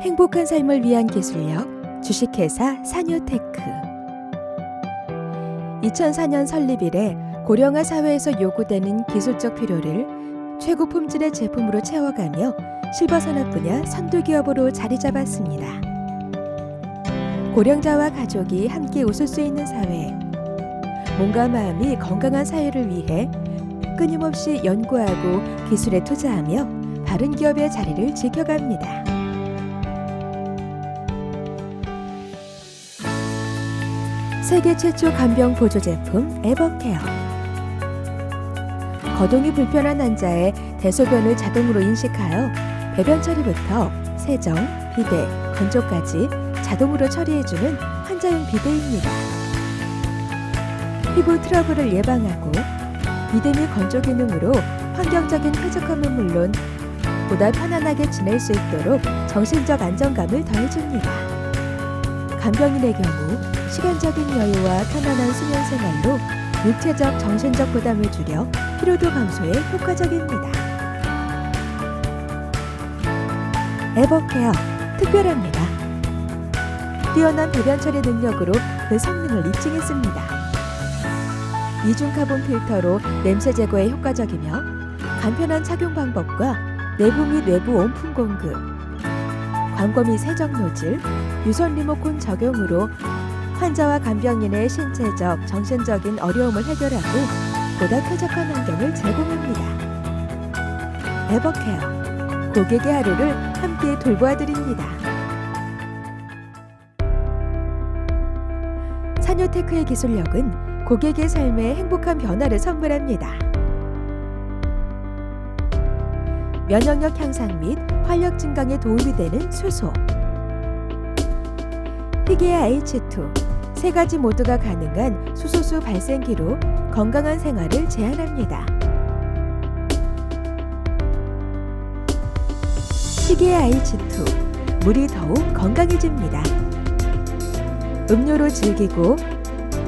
행복한 삶을 위한 기술력 주식회사 산유테크 2004년 설립 이래 고령화 사회에서 요구되는 기술적 필요를 최고 품질의 제품으로 채워가며 실버 산업 분야 선도 기업으로 자리 잡았습니다. 고령자와 가족이 함께 웃을 수 있는 사회, 몸과 마음이 건강한 사회를 위해 끊임없이 연구하고 기술에 투자하며 바른 기업의 자리를 지켜갑니다. 세계 최초 간병 보조 제품 에버케어. 거동이 불편한 환자의 대소변을 자동으로 인식하여 배변 처리부터 세정, 비대, 건조까지 자동으로 처리해주는 환자용 비데입니다. 피부 트러블을 예방하고 비대 및 건조 기능으로 환경적인 쾌적함은 물론 보다 편안하게 지낼 수 있도록 정신적 안정감을 더해줍니다. 간병인의 경우 시간적인 여유와 편안한 수면 생활로 육체적, 정신적 부담을 줄여 피로도 감소에 효과적입니다. 에버케어 특별합니다. 뛰어난 배변 처리 능력으로 그 성능을 입증했습니다. 이중 카본 필터로 냄새 제거에 효과적이며 간편한 착용 방법과 내부 및 외부 온풍 공급, 광범위 세정 노즐, 유선 리모컨 적용으로 환자와 간병인의 신체적, 정신적인 어려움을 해결하고 보다 쾌적한 환경을 제공합니다. 에버케어 고객의 하루를 함께 돌보아 드립니다. 산요테크의 기술력은 고객의 삶에 행복한 변화를 선물합니다. 면역력 향상 및 활력 증강에 도움이 되는 수소. 희귀의 H2 세 가지 모두가 가능한 수소수 발생기로 건강한 생활을 제한합니다. 희귀의 H2 물이 더욱 건강해집니다. 음료로 즐기고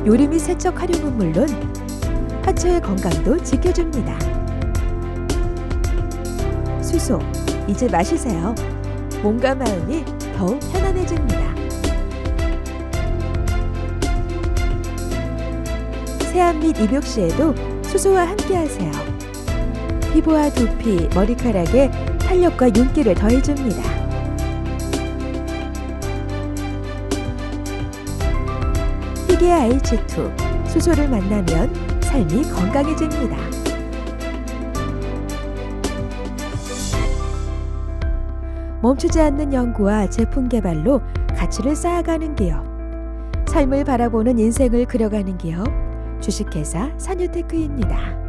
요리 및 세척 활용은 물론 하체의 건강도 지켜줍니다. 수소 이제 마시세요. 몸과 마음이 더욱 편안해집니다. 세안 및 입욕 시에도 수소와 함께하세요. 피부와 두피, 머리카락에 탄력과 윤기를 더해줍니다. 희귀의 H2 수소를 만나면 삶이 건강해집니다. 멈추지 않는 연구와 제품 개발로 가치를 쌓아가는 기업. 삶을 바라보는 인생을 그려가는 기업. 주식회사 산유테크입니다.